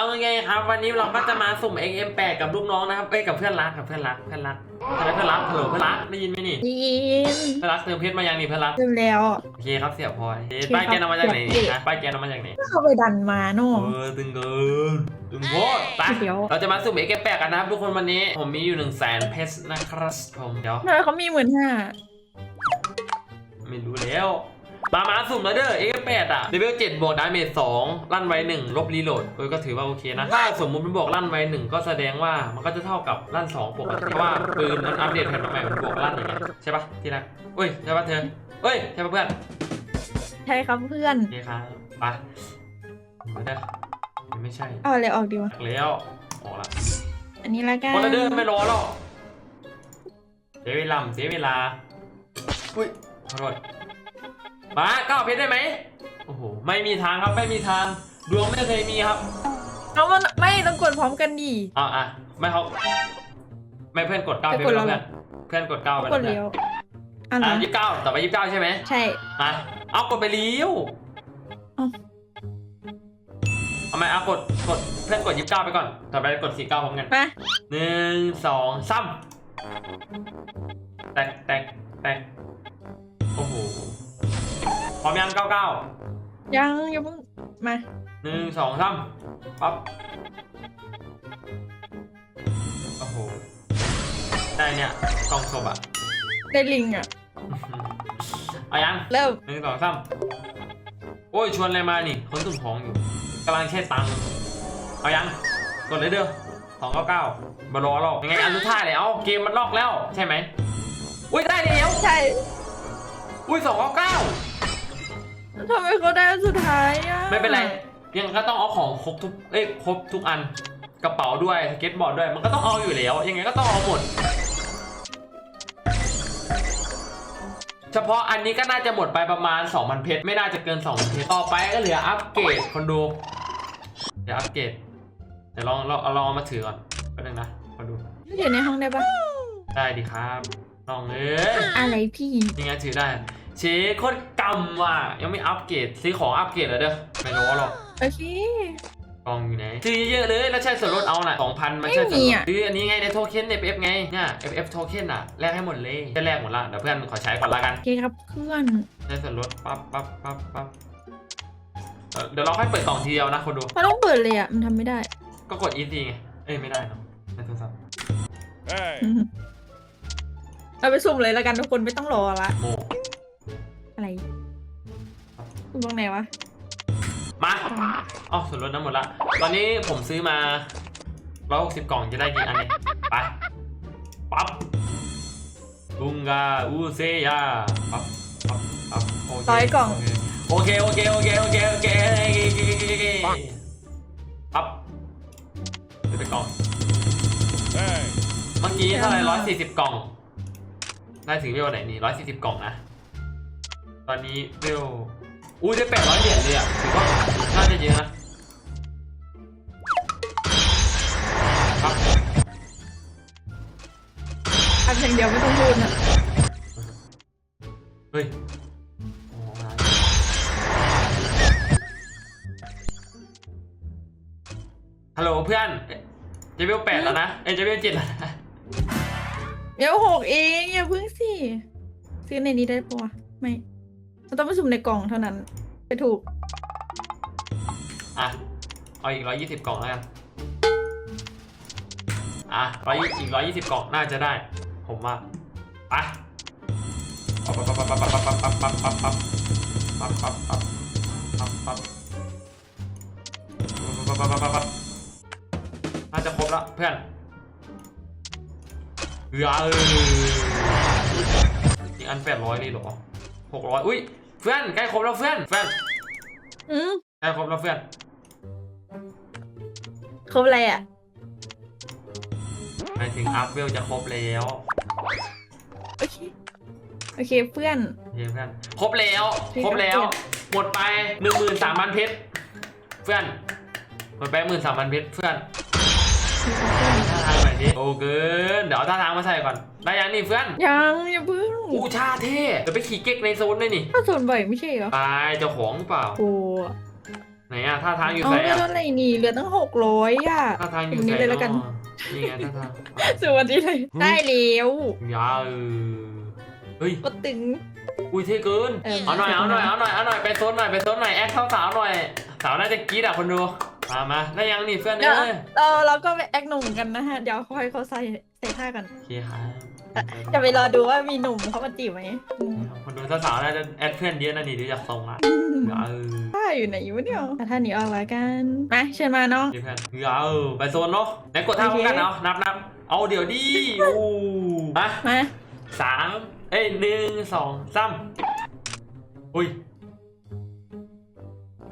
เอาไงครับ วันนี้เราก็จะมาสุ่ม XM8 กับลูกน้องนะครับเอ้ยกับเพื่อนรักกับเพื่อนรักเพื่อนรักอะไรเพื่อนรักเผลอเพื่อนรักได้ยินไหมนี่ยินเพื่อนรักเติมเพชรมายังนี่เพื่อนรักลืมแล้วโอเคครับเสียพลอยเอ๊ะโอเคป้ายแกนเอามาจากไหนครับนี่นะป้ายแกนเอามาจากไหนก็เขาไปดันมาโน่เออตึงเกินตึงโคตรไปเดี๋ยวเราจะมาสุ่ม XM8 กันนะครับทุกคนวันนี้ผมมีอยู่1นึ่งแสนเพชรนะครับผมเดี๋ยวทำไมเขามีหมื่นห้าไม่รู้แล้ว มามาสุ่มแล้วเด้อ X8 อะเลเวล7บวกดาเมจ2ลั่นไว้1ลบรีโหลดเออก็ถือว่าโอเคนะ ถ้าสมมุติมันบวกลั่นไว้1ก็แสดงว่ามันก็จะเท่ากับลั่น2ปกติเพราะว่าปืนมันอัปเดตแผ่นใหม่มันบวกลั่นอย่างเงี้ยใช่ปะที่รักเอ้ยใช่ปะเธอเอ้ยใช่ปะเพื่อนใช่ครับเพื่อนโอเคครับไปมาเด้อยังไม่ใช่เอาอะไรออกดีวะแล้วออกละอันนี้ละกันคนละเด้อไม่รอหรอกเสียเวลาเสียเวลาอุ้ยขอโทษ มาก้าวเพชรได้ไหมโอ้โหไม่มีทางครับไม่มีทางดวงไม่เคยมีครับเอามันไม่ต้องกดพร้อมกันดีอะอะไม่เขาไม่เพื่อนกดเก้าไม่ไปกดแล้วแล้วเพื่อนเพื่อนกดเก้าไปกแล้ดวเพื่อนเลี้ยวอะไรอะยี่สิบเก้าต่อไปยี่สิบเก้าใช่ไหมใช่ อะเอากดไปเลี้ยวเอ้า เอาไหมเอากดกดเพื่อนกดยี่สิบเก้าไปก่อนต่อไปกดสี่เก้าพร้อมกัน มาหนึ่งสองสามแตกแตก พร้อมยังเก้าเก้ายังอย่าเพิ่งมาหนึ่งสองสามปั๊บโอ้โหได้เนี่ยกล่องศพอะได้ลิงอะเอายังเริ่มหนึ่งสองสามโอ้ยชวนอะไรมานี่คนสุ่มของอยู่กำลังแช่ตังค์เอายังกดเลยเด้อสองเก้าเก้าบารอหรอกยังไงอันสุดท้ายเลยเอาเกมมันล็อกแล้วใช่ไหมอุ้ยได้แล้วใช่อุ้ยสองเก้าเก้า ทำไมเขาได้อันสุดท้ายอะไม่เป็นไร ยังก็ต้องเอาของครบทุก เอ้ยครบทุกอัน กระเป๋าด้วยสเก็ตบอร์ดด้วย มันก็ต้องเอาอยู่แล้ว ยังไงก็ต้องเอาหมด เฉพาะอันนี้ก็น่าจะหมดไปประมาณ 2,000 เพชร ไม่น่าจะเกิน 2,000 เพชร ต่อไปก็เหลืออัปเกรดคนดู เดี๋ยวอัปเกรด เดี๋ยวลองลองเอาลองเอามาถือก่อนแป๊บนึงนะมาดู อยู่ในห้องได้ปะได้ดีครับลองเอ้ยอะไรพี่ ยังไงถือได้ เชคโคตรกำว่ะยังไม่อัปเกรดซื้อของอัปเกรดเลยเด้อไม่รู้หรอกโอเคกองอยู่ไหนซื้อเยอะๆเลยแล้วใช้ส่วนลดเอาน่ะสองพันมันใช้ส่วนไม่มีลดอะ ซื้ออันนี้ไงในโทเค็น FF ไงเนี่ย FF โทเค็นอะแลกให้หมดเลยจะแลกหมดละเดี๋ยวเพื่อนขอใช้ก่อนละกัน โอเคครับเพื่อนใช้ส่วนลดปั๊บปั๊บปั๊บปั๊บเอ่อเดี๋ยวเราค่อยเปิดกล่องทีเดียวนะคนดู มันต้องเปิดเลยอะ มันทำไม่ได้ก็กด easy ไง เอ้ยไม่ได้เนาะในโทรศัพท์ Hey. อืมเอาไปสุ่มเลยแล้วกันทุกคนไม่ต้องรอละโมอะไรสุ่ม ตรงไหนวะ มาอ๋อส่วนลดนั้นหมดละ ตอนนี้ผมซื้อมา 160 กล่องจะได้กี่อันเนี่ยไป ปั๊บบุงกาอูเซยา ปั๊บ ปั๊บ ปั๊บโอเคร้อยกล่อง โอเค โอเค โอเค โอเค โอเค ปั๊บซื้อไปกล่อง Hey. เมื่อกี้เท่าไหร่ร้อยสี่สิบกล่อง ได้ถึงเวลไหนนี่ร้อยสี่สิบกล่องนะ ตอนนี้เวล อู้ได้แปดร้อยเหรียญเลยอะถือว่าน่าจะเยอะนะครับทำอย่างเดียวไม่ต้องพูดนะเฮ้ยโอ้โหมาฮัลโหลเพื่อนเอ๊ะเจะเวลแปดแล้วนะเอ้ยเจะเวลเจ็ดแล้วนะเดี๋ยวหกเองอย่าเพิ่งสิซื้อในนี้ได้ปะวะไม่ มันต้องไปสุ่มในกล่องเท่านั้น ไปถูก อะ เอาอีกร้อยยี่สิบกล่องแล้วกัน อะร้อยอีกร้อยยี่สิบกล่องน่าจะได้ ผมว่าไปปั๊บปั๊บปั๊บปั๊บปั๊บปั๊บปั๊บปั๊บปั๊บปั๊บปั๊บปั๊บปั๊บปั๊บปั๊บปั๊บปั๊บปั๊บปั๊บน่าจะครบแล้วเพื่อนเออเอออีกอันแปดร้อยเลยเหรอหกร้อยอุ้ย เพื่อนใกล้ครบแล้วเพื่อนเพื่อนอืมใกล้ครบแล้วเพื่อนครบอะไรอะหมายถึงอัพเวลจะครบแล้วโอเค โอเคเพื่อนโอเคเพื่อนครบแล้วครบแล้ว หมดไปหนึ่งหมื่นสามพันเพชรเพื่อนหมดไปหมื่นสามพันเพชรเพื่อนท่าทางหน่อยดิโอ้เกิน เดี๋ยวเอาท่าทางมาใส่ก่อน ได้ยังนี่เพื่อน ยังอย่าเพิ่งอู้ชาเท่เดี๋ยวไปขี่เก๊กในโซนด้วยนี่ถ้าส่วนบ่อยไม่ใช่เหรอ ตายเจ้าของหรือเปล่า โอ้ไหนอะท่าทางอยู่เอาไหนเลือดอะเท่าไหร่นี่เหลือตั้งหกร้อยอะ ท่าทางอยู่ตรงนี้ไหนเลยแล้วกันเนาะนี่ไงท่าทางสวัสดีเลยได้แล้วยาเออเฮ้ย ก็ตึงอุ้ยเท่เกินเออเอาหน่อย เอาหน่อย เอาหน่อย เอาหน่อย ไปโซนหน่อย ไปโซนหน่อย แอคเข้าสาวหน่อย สาวน่าจะกรี๊ดอะคนดู มามาได้ยังนี่เพื่อนเดี๋ยวเอ้ยเราเราก็ไปแอคหนุ่มกันนะฮะ เดี๋ยวค่อยเขาใส่ ใส่ท่ากันโอเคครับจะไปรอดูว่ามีหนุ่มเขามาจีบไหมอืมคนดูสาวๆน่าจะแอดเพื่อนเยอะนะนี่ดูจากทรงอะยาเออท่าอยู่ไหนวะเนี่ยเอาท่านี้ออกแล้วกันมาเชิญมาน้องเดี๋ยวเพื่อนยาเออไปโซนเนาะไหนกดท่าพร้อมกันเนาะนับนับเอาเดี๋ยวดิโอ้มามาสามเอ้ยหนึ่งสองสามอุ้ย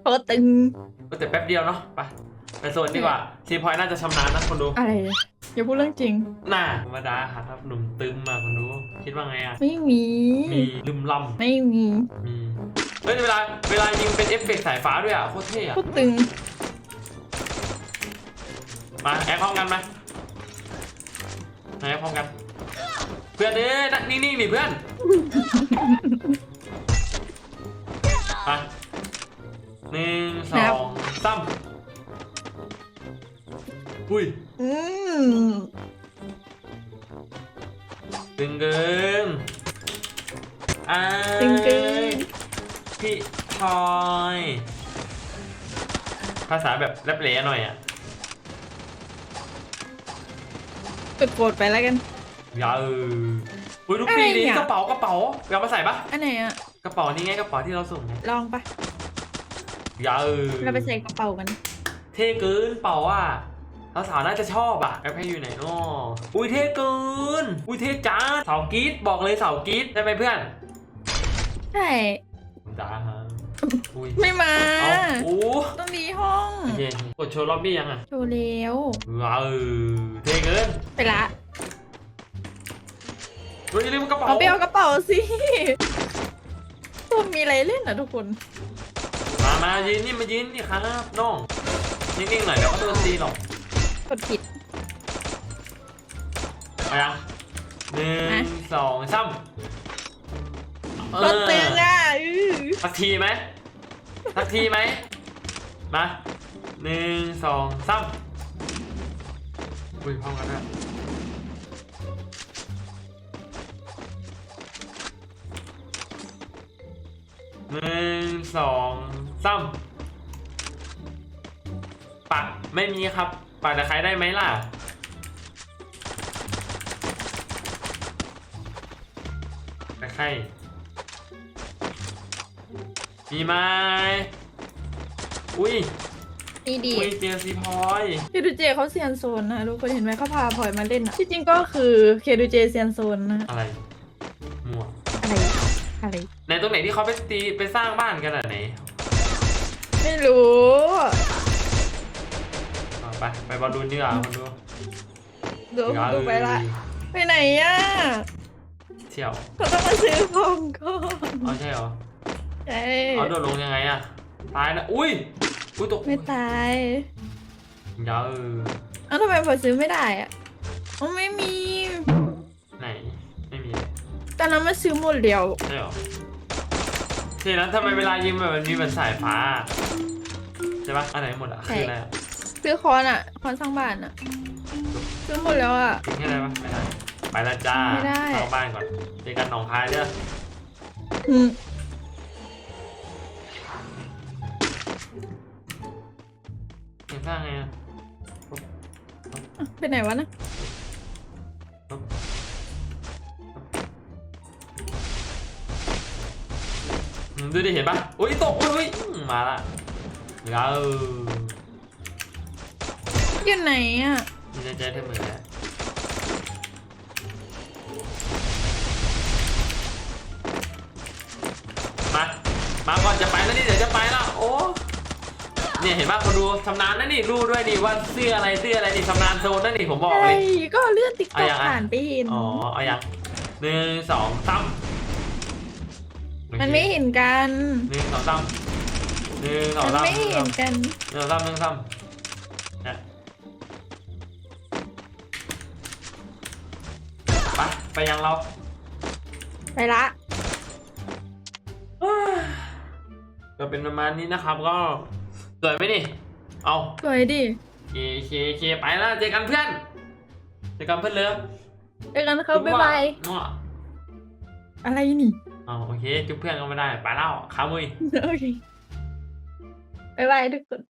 โคตรตึงก็แต่แป๊บเดียวเนาะไปไปโซนดีกว่าทีพอยน่าจะชำนาญนะคนดูอะไร อย่าพูดเรื่องจริง น่าธรรมดาครับหนุ่มตึงมาคนดูคิดว่าไงอะไม่มี มีลืมล่ำไม่มีมี เฮ้ยเวลาเวลายิงเป็นเอฟเฟกต์สายฟ้าด้วยอะโคตรเท่อะโคตรตึงมาแอคพร้อมกันไหมมาแอคพร้อมกัน เพื่อนเอ้ยนั่งนิ่งๆดิเพื่อนไปหนึ่งสองสาม อุ้ยอืมตึงเกินอ่าตึงตึงพี่พลอย ภาษาแบบแรปเละหน่อยอะกดโกรธไปแล้วกันอย่าเอออุ้ยลูกปีอะไรนี่เนี่ย กระเป๋ากระเป๋าเอามาใส่ปะอันไหนอะกระเป๋านี่ไงกระเป๋าที่เราส่งไงลองปะอย่าเออเราไปใส่กระเป๋ากัน เท่เกินเป๋าอะ สาวๆน่าจะชอบอะแอปให้อยู่ไหนเนาะอุ้ยเท่เกิน อุ้ยเท่จ้าสาวกรีดบอกเลยสาวกรีดได้ไหมเพื่อนใช่จ้าฮะอุ้ยไม่มาเอาโอ้ต้องดีห้องโอเคกดโชว์ล็อบบี้ยังอะโชว์แล้วว้าวเออเท่เกินไปละเฮ้ยลืมกระเป๋าเอาไปเอากระเป๋าสิตัวมีอะไรเล่นอะทุกคน มามายืนนี่มายืนนี่ครับน้องนิ่งๆหน่อยเดี๋ยวเขาโดนตีหรอกก ดผิด ไปยังหนึ่นะงสองสามเอก็อตึงอะอื้อสักทีไหมสักทีไหมมาหนึ่งสองสามอุ้ยพร้อมกันด้วยหนึ่งสองสาม ปักไม่มีครับปักตะไคร้ได้ไหมล่ะ ตะไคร้มีไหมอุ้ยนี่ดีอุ้ยเจอซีพอย เคดูเจเขาเซียนโซนนะทุกคนเห็นไหมเขาพาพลอยมาเล่นอะที่จริงก็คือเคดูเจเซียนโซนนะอะไรมั่วอะไรอะไรไหนตรงไหนที่เขาไปตีไปสร้างบ้านกันอะไหน ไม่รู้อะ ไปไปบอลลูนดีกว่าคนดูดูอย่าดูไปละ ไปไหนอะเที่ยวเขาต้องมาซื้อของก่อนเอาใช่เหรอใช่เอาโดดลงยังไงอะตายนะอุ้ยอุ้ยตกไม่ตายอยาเออเอ้าทำไมพลอยซื้อไม่ได้อะอ๋อไม่มีไหนไม่มีเลยตอนนั้นมาซื้อหมดเดียวใช่เหรอทีนั้นทำไมเวลายิงแบบมันมีแบบสายฟ้าใช่ปะอันไหนหมดอะคืออะไรอะ ซื้อคอนอะ คอนสร้างบ้านอะ ซื้อหมดแล้วอะ ทิ้งให้ได้ปะไม่ได้ไปแล้วจ้าไม่ได้ เข้าบ้านก่อนเจอกันหนองคายเด้ออืมเห็นสร้างไงอะไปไหนวะนะอืมดูดิเห็นปะอุ้ยตกอุ้ยอุ้ยอืมมาละเอออ ยู่ไหนอะมีใจใจเธอเหมือนแล้วมามาก่อนจะไปแล้วนี่เดี๋ยวจะไปแล้วโอ้เนี่ยเห็นปะคนดูชำนาญนะนี่รู้ด้วยนี่ว่าเสื้ออะไรเสื้ออะไรนี่ชำนาญโซนนั่นนี่ผมบอกใช่เลยก็เลื่อนติ๊กเอาต็อกยังอะ ผ่านไปเห็นอ๋อเอายังหนึ่งสองสามมันไม่เห็นกัน หนึ่งสองสามหนึ่งสองมันสามไม่หนึ่งสเห็องนกันหนึ่งสองสามหนึ่งสองสาม ไปไปยังเราไปละ ก็เป็นประมาณนี้นะครับ ก็สวยไหมนี่ เอาสวยดิเคเคเคไปแล้วเจอกันเพื่อน เจอกันเพื่อนเลิฟเจอกันครับบ๊ายบายมั่วอะไรนี่เอาโอเคจุ๊บเพื่อนก็ไม่ได้ ไปแล้วขามุยโอเคบ๊ายบายทุกคน